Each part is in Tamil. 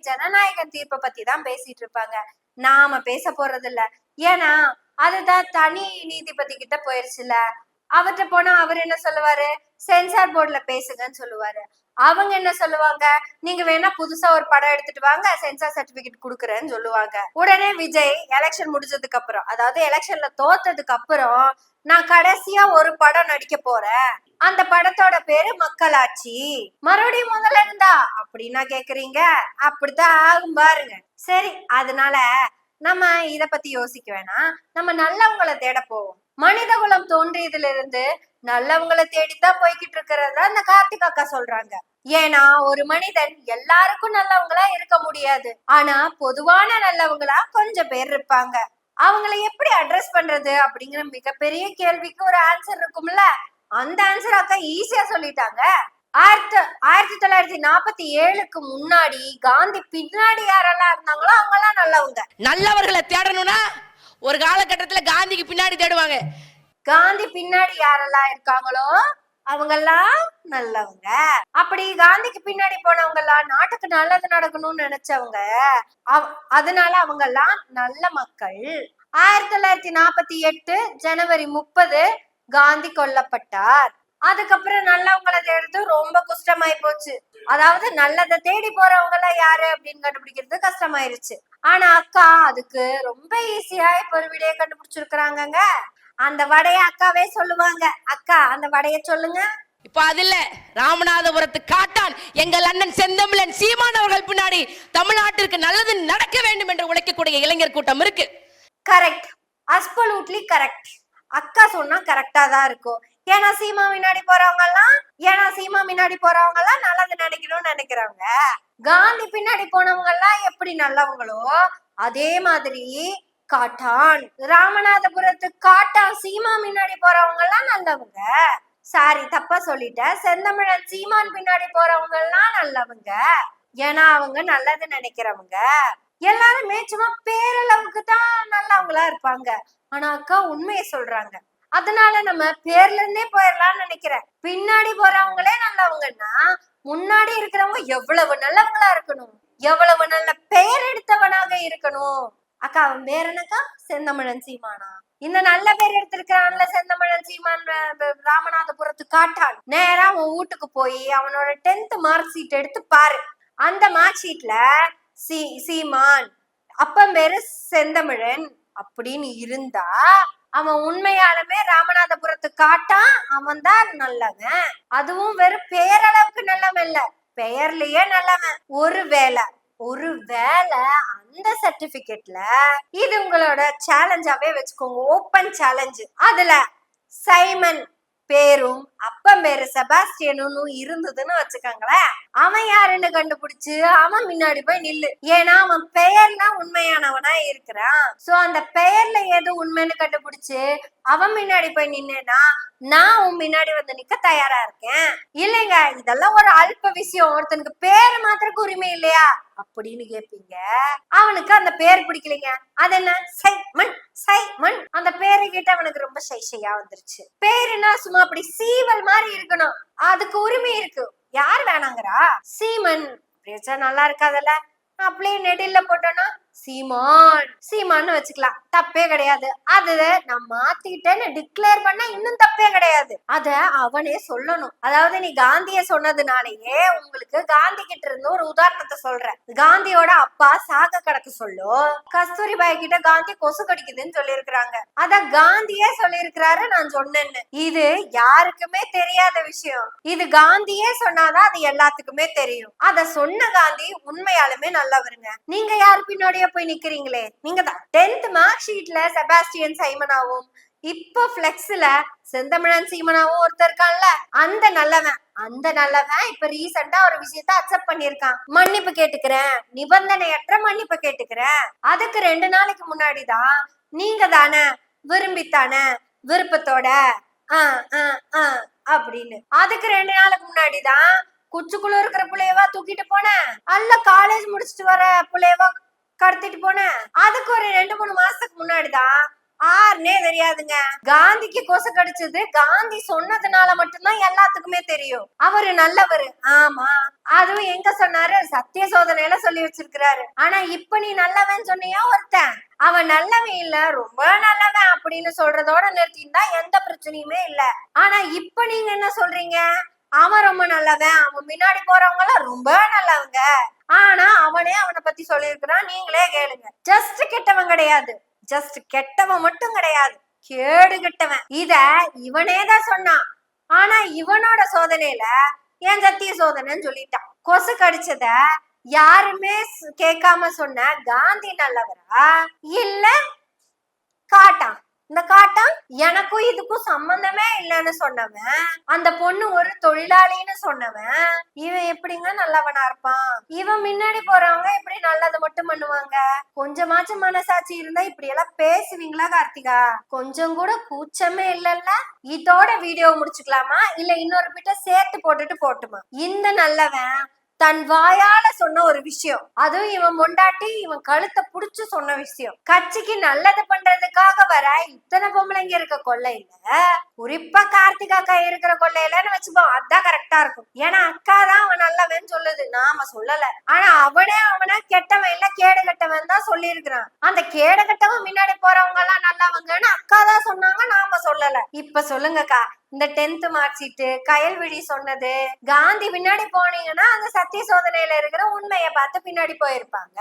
ஜனநாயக தீர்ப்பை பத்தி தான் பேசிட்டு இருப்பாங்க நாம பேச போறது இல்ல ஏன்னா அதுதான் தனி நீதிபதி கிட்ட போயிருச்சுல அவர்கிட்ட போனா அவர் என்ன சொல்லுவாரு? சென்சார் போர்டுல பேசுங்கன்னு சொல்லுவாரு. அவங்க என்ன சொல்லுவாங்க? நீங்க வேணா புதுசா ஒரு படம் எடுத்துட்டு வாங்க சென்சார் சர்டிபிகேட் குடுக்குறேன்னு சொல்லுவாங்க. உடனே விஜய் எலெக்ஷன் முடிஞ்சதுக்கு அப்புறம் அதாவது எலெக்ஷன்ல தோத்ததுக்கு அப்புறம் நான் கடைசியா ஒரு படம் நடிக்க போறேன். அந்த படத்தோட பேரு மக்களாட்சி. மறுபடியும் முதல்ல இருந்தா? அப்படின்னா கேக்குறீங்க. அப்படித்தான் ஆகும் பாருங்க. சரி அதனால நம்ம இத பத்தி யோசிக்க வேணாம். நம்ம நல்லவங்களை தேட போவோம். மனித குலம் தோன்றியதுல இருந்து நல்லவங்களை தேடித்தான் போய்கிட்டு இருக்கிறதா அந்த கார்த்திக் அக்கா சொல்றாங்க. ஏன்னா ஒரு மனிதன் எல்லாருக்கும் நல்லவங்களா இருக்க முடியாது. ஆனா பொதுவான நல்லவங்களா கொஞ்சம் பேர் இருப்பாங்க. அவங்கள எப்படி அட்ரஸ் பண்றது அப்படிங்கிற மிகப்பெரிய கேள்விக்கு ஒரு ஆன்சர் இருக்கும்ல? அந்த ஆன்சர் அக்கா ஈஸியா சொல்லிட்டாங்க. ஆயிரத்தி ஆயிரத்தி தொள்ளாயிரத்தி நாற்பத்தி ஏழுக்கு முன்னாடி காந்தி பின்னாடி யாரெல்லாம் இருந்தாங்களோ அவங்கெல்லாம் நல்லவங்க. நல்லவர்களை தேடணும்னா ஒரு காலகட்டத்துல காந்திக்கு பின்னாடி தேடுவாங்க. காந்தி பின்னாடி யாரெல்லாம் இருக்காங்களோ அவங்கெல்லாம் நல்லவங்க. அப்படி காந்திக்கு பின்னாடி போனவங்க எல்லாம் நாட்டுக்கு நல்லது நடக்கணும்னு நினைச்சவங்க அவ- அதனால அவங்க எல்லாம் நல்ல மக்கள். ஆயிரத்தி தொள்ளாயிரத்தி நாற்பத்தி எட்டு ஜனவரி முப்பது காந்தி கொல்லப்பட்டார். அதுக்கப்புறம் நல்லவங்களை தேடுறது ரொம்ப கஷ்டமாயி போச்சு. அதாவது நல்லதை தேடி போறவங்கள யாரு அப்படின்னு கண்டுபிடிக்கிறது கஷ்டமாயிருச்சு. ஆனா அக்கா அதுக்கு ரொம்ப ஈஸியா இப்ப ஒரு விடைய கண்டுபிடிச்சிருக்கிறாங்கங்க. அந்த வடைய அக்காவே சொல்லுவாங்க. அக்கா அந்த வடைய சொல்லுங்க. இப்ப அது இல்ல ராமநாதபுரத்து காட்டான் எங்கள் அண்ணன் செந்தமிழன் சீமான் அவர்கள் பின்னாடி தமிழ்நாட்டிற்கு நல்லது நடக்க வேண்டும் என்று உழைக்கக்கூடிய இளைஞர் கூட்டம் இருக்கு. கரெக்ட் அஸ்பலூட்லி கரெக்ட் அக்கா சொன்னா கரெக்டா தான் இருக்கும். ஏன்னா சீமா முன்னாடி போறவங்க எல்லாம் ஏன்னா சீமா முன்னாடி போறவங்க எல்லாம் நல்லது நினைக்கணும்னு நினைக்கிறவங்க காந்தி பின்னாடி போனவங்க எல்லாம் எப்படி நல்லவங்களோ அதே மாதிரி காட்டான். ராமநாதபுரத்து காட்டான். சீமா முன்னாடி போறவங்க எல்லாம் நல்லவங்க. சாரி தப்பா சொல்லிட்டேன். செந்தமிழன் சீமான் பின்னாடி போறவங்க எல்லாம் நல்லவங்க. ஏன்னா அவங்க நல்லது நினைக்கிறவங்க. எல்லாருமே சும்மா பேரளவுக்கு தான் நல்லவங்களா இருப்பாங்க. ஆனா அக்கா உண்மையை சொல்றாங்க. அதனால நம்ம பேர்ல இருந்தே போயிடலாம்னு நினைக்கிறேன். பின்னாடி போறவங்களே நல்லவங்கன்னா முன்னாடி இருக்கிறவங்க எவ்வளவு நல்லவங்களா இருக்கணும்? எவ்வளவு நல்ல பெயர் எடுத்தவனாக இருக்கணும்? அக்கா அவன் பேர் என்னக்கா? செந்தமிழன் சீமானா? இந்த நல்ல பேர் எடுத்திருக்கிறான்ல செந்தமிழன் சீமான் ராமநாதபுரத்து காட்டான். நேரா அவன் வீட்டுக்கு போய் அவனோட டென்த் மார்க் ஷீட் எடுத்து பாரு. அந்த மார்க் ஷீட்ல சீ சீமான் அப்பன் பேரு செந்தமிழன். அப்படின்னு இருந்தா அவன் உண்மையாலுமே ராமநாதபுரத்து காட்டான் அவன் தான் நல்லவன். அதுவும் வெறும் பேரளவுக்கு நல்லவன் இல்ல பெயர்லயே நல்லவன். ஒரு வேலை ஒரு வேலை இந்த சர்டிபிகேட்ல இது உங்களோட சேலஞ்சாவே வச்சுக்கோங்க. ஓப்பன் சேலஞ்சு அதுல சைமன் பேரும் அப்பன் பேரு செபாஸ்டியனும் இருந்ததுன்னு வச்சுக்கோங்களேன் அவன் யாருன்னு கண்டுபிடிச்சு அவன் முன்னாடி போய் நில்லு. ஏன்னா அவன் பெயர்ல உண்மையானவனா இருக்கிறான். சோ அந்த பெயர்ல எது உண்மைன்னு கண்டுபிடிச்சு அவன் முன்னாடி போய் நின்னேன்னா நான் உன் முன்னாடி வந்து நிக்க தயாரா இருக்கேன். இல்லைங்க இதெல்லாம் ஒரு அல்ப விஷயம். ஒருத்தனுக்கு பேரு மாத்திரக்கு உரிமை இல்லையா? அப்படின்னு கேப்பீங்க. அவனுக்கு அந்த பேர் பிடிக்கலைங்க. அது என்ன சைமன். சைமன். அந்த பேரை கேட்டு அவனுக்கு ரொம்ப சைஷையா வந்துருச்சு. பேருனா சும்மா அப்படி சீவல் மாதிரி இருக்கணும். அதுக்கு உரிமை இருக்கு. யார் வேணாங்கிறா? சீமன். அப்படி நல்லா இருக்காதுல்ல? அப்படியே நெடில்ல போட்டோம்னா சீமான் சீமான்னு வச்சுக்கலாம். தப்பே கிடையாது. அது நான் மாத்திட்டேன்னு டிக்ளேர் பண்ணா இன்னும் தப்பே கிடையாது. அத அவனே சொல்லணும். அதாவது நீ காந்திய சொன்னதுனாலயே உங்களுக்கு காந்தி கிட்ட இருந்து ஒரு உதாரணத்தை சொல்றேன். காந்தியோட அப்பா சாக கிடக்க சொல்லோ கஸ்தூரிபாய் கிட்ட காந்தி கொசு கடிக்குதுன்னு சொல்லியிருக்கிறாங்க. அத காந்தியே சொல்லியிருக்கிறாரு நான் சொன்னேன்னு. இது யாருக்குமே தெரியாத விஷயம். இது காந்தியே சொன்னாதான் அது எல்லாத்துக்குமே தெரியும். அத சொன்ன காந்தி உண்மையாலுமே நல்லவருங்க. நீங்க யார் பின்னாடியே போய் நிக்கிறீங்களே? நீங்க தான். டென்த் மார்க் ஷீட்ல செபாஸ்டியன் சைமனாவும் இப்போ பிளெக்ஸ்ல செந்தமிழன் சீமனாவும் ஒருத்தர் இருக்கான்ல? அந்த நல்லவன். அந்த நல்லவன் இப்ப ரீசெண்டா ஒரு விஷயத்த அக்செப்ட் பண்ணிருக்கான் மன்னிப்பு கேட்டுக்கிறேன். நிபந்தனையற்ற மன்னிப்பு கேட்டுக்கிறேன். அதுக்கு ரெண்டு நாளைக்கு முன்னாடிதான் நீங்க தானே விரும்பித்தானே விருப்பத்தோட ஆ ஆ ஆ அப்படின்னு. அதுக்கு ரெண்டு நாளுக்கு முன்னாடிதான் குச்சுக்குள்ள இருக்கிற புள்ளையவா தூக்கிட்டு போனேன்? அல்ல காலேஜ் முடிச்சிட்டு வர புள்ளையவா கடத்திட்டு போனேன். அதுக்கு ஒரு ரெண்டு மூணு மாசத்துக்கு முன்னாடிதான் ஆறுனே தெரியாதுங்க. காந்திக்கு கொசு கடிச்சது. காந்தி சொன்னதுனால மட்டும்தான் எல்லாத்துக்குமே தெரியும். அவரு நல்லவரு. ஆமா. அதுவும் எங்க சொன்னாரு? சத்திய சோதனையில சொல்லி வச்சிருக்கிறாரு. ஆனா இப்ப நீ நல்லவன் சொன்னியா ஒருத்தன்? அவன் நல்லவன் இல்ல. ரொம்ப நல்லவன் அப்படின்னு சொல்றதோட நிறுத்திருந்தா எந்த பிரச்சனையுமே இல்ல. ஆனா இப்ப நீங்க என்ன சொல்றீங்க? அவன் ரொம்ப நல்லவன். அவன் முன்னாடி போறவங்க எல்லாம் ரொம்ப நல்லவங்க. ஆனா அவனே அவனை பத்தி சொல்லியிருக்கிறான். நீங்களே கேளுங்க. ஜஸ்ட் கெட்டவன் கிடையாது. ஜஸ்ட் கெட்டவன் மட்டும் கிடையாது. கேடு கெட்டவன். இத இவனே தான் சொன்னான். ஆனா இவனோட சோதனையில என் சத்திய சோதனைன்னு சொல்லிட்டான். கொசு கடிச்சத யாருமே கேட்காம சொன்ன காந்தி நல்லவரா? இல்ல காட்டான். இந்த காட்டம் எனக்கும் இதுக்கும் சம்பந்தமே இல்லைன்னு சொன்னவன். அந்த பொண்ணு ஒரு தொழிலாளின்னு சொன்னவன். இவன் எப்படிங்க நல்லவனா இருப்பான்? இவன் முன்னாடி போறவங்க எப்படி நல்லதை மட்டும் பண்ணுவாங்க? கொஞ்சமாச்சும் மனசாட்சி இருந்தா இப்படி எல்லாம் பேசுவீங்களா கார்த்திகா? கொஞ்சம் கூட கூச்சமே இல்லைல்ல? இதோட வீடியோ முடிச்சுக்கலாமா? இல்ல இன்னொரு பிட்ட சேர்த்து போட்டுட்டு போட்டுமா? இந்த நல்லவன் தன் வாயால சொன்ன ஒரு விஷயம். அதுவும் இவன் மொண்டாட்டி இவன் கழுத்தை புடிச்சு சொன்ன விஷயம். கட்சிக்கு நல்லது பண்றதுக்காக வர இத்தனை பொம்பளைங்க இருக்க கொள்ளையில குறிப்பா கார்த்திகா அக்கா இருக்கிற கொள்ளையிலன்னு வச்சுப்போம் அதான் கரெக்டா இருக்கும். ஏன்னா அக்கா தான் அவன் நல்லவன் சொல்லுது. நாம சொல்லல. ஆனா அவனே அவனா கெட்டவன் இல்ல கேடு கெட்டவன் தான் சொல்லியிருக்கிறான். அந்த கேடு கெட்டவன் முன்னாடி போறவங்க எல்லாம் நல்லவங்கன்னு அக்கா தான் சொன்னாங்க நாம சொல்லல. இப்ப சொல்லுங்கக்கா இந்த டென்த் மார்க் ஷீட்டு கயல்விழி சொன்னது காந்தி பின்னாடி போனீங்கன்னா அந்த சத்திய சோதனையில இருக்கிற உண்மையை பார்த்து பின்னாடி போயிருப்பாங்க.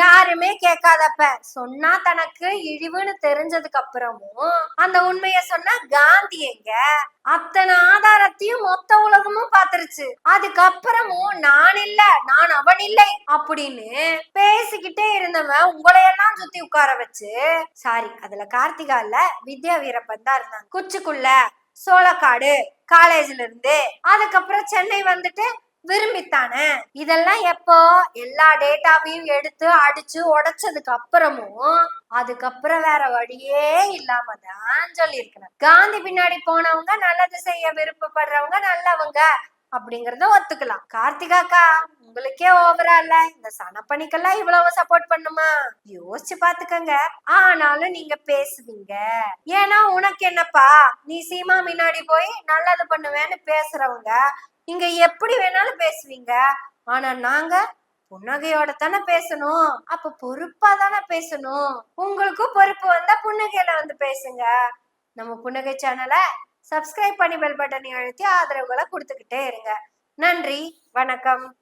யாருமே கேட்காதப்ப சொன்னா தனக்கு இழிவுன்னு தெரிஞ்சதுக்கு அப்புறமும் அந்த உண்மைய சொன்னா காந்தி எங்க? அத்தனை ஆதாரத்தையும் மொத்த உலகமும் பாத்துருச்சு அதுக்கப்புறமும் நான் இல்ல நான் அவன் இல்லை அப்படின்னு பேசிக்கிட்டே இருந்தவன் உங்களையெல்லாம் சுத்தி உட்கார வச்சு சாரி அதுல கார்த்திகா இல்ல வித்யா வீரப்பன் தான் இருந்தாங்க. குச்சிக்குள்ள சோளக்காடு காலேஜ்ல இருந்து அதுக்கப்புறம் சென்னை வந்துட்டு விரும்பித்தானே? இதெல்லாம் எப்போ? எல்லா டேட்டாவையும் எடுத்து அடிச்சு உடைச்சதுக்கு அப்புறமும் அதுக்கப்புறம் வேற வழியே இல்லாம தான் சொல்லியிருக்கிறேன் காந்தி பின்னாடி போனவங்க நல்லது செய்ய விருப்பப்படுறவங்க நல்லவங்க. அப்படிங்கறத ஒத்துக்கலாம். கார்த்திகாக்கா உங்களுக்கே ஓவரா இல்ல. இந்த சனப்பணிக்கெல்லாம் இவ்வளவு சப்போர்ட் பண்ணுமா? யோசிச்சு பாத்துக்கங்க. ஆனாலும் நீங்க பேசுவீங்க. ஏன்னா உனக்கு என்னப்பா? நீ சீமா முன்னாடி போய் நல்லது பண்ணுவேன்னு பேசுறவங்க நீங்க எப்படி வேணாலும் பேசுவீங்க? ஆனா நாங்க புன்னகையோட தானே பேசணும். அப்ப பொறுப்பா தானே பேசணும். உங்களுக்கும் பொறுப்பு வந்தா புன்னகையில வந்து பேசுங்க. நம்ம புன்னகை சேனலை சப்ஸ்கிரைப் பண்ணி பெல் பட்டனை அழுத்தி ஆதரவுகளை கொடுத்துக்கிட்டே இருங்க. நன்றி. வணக்கம்.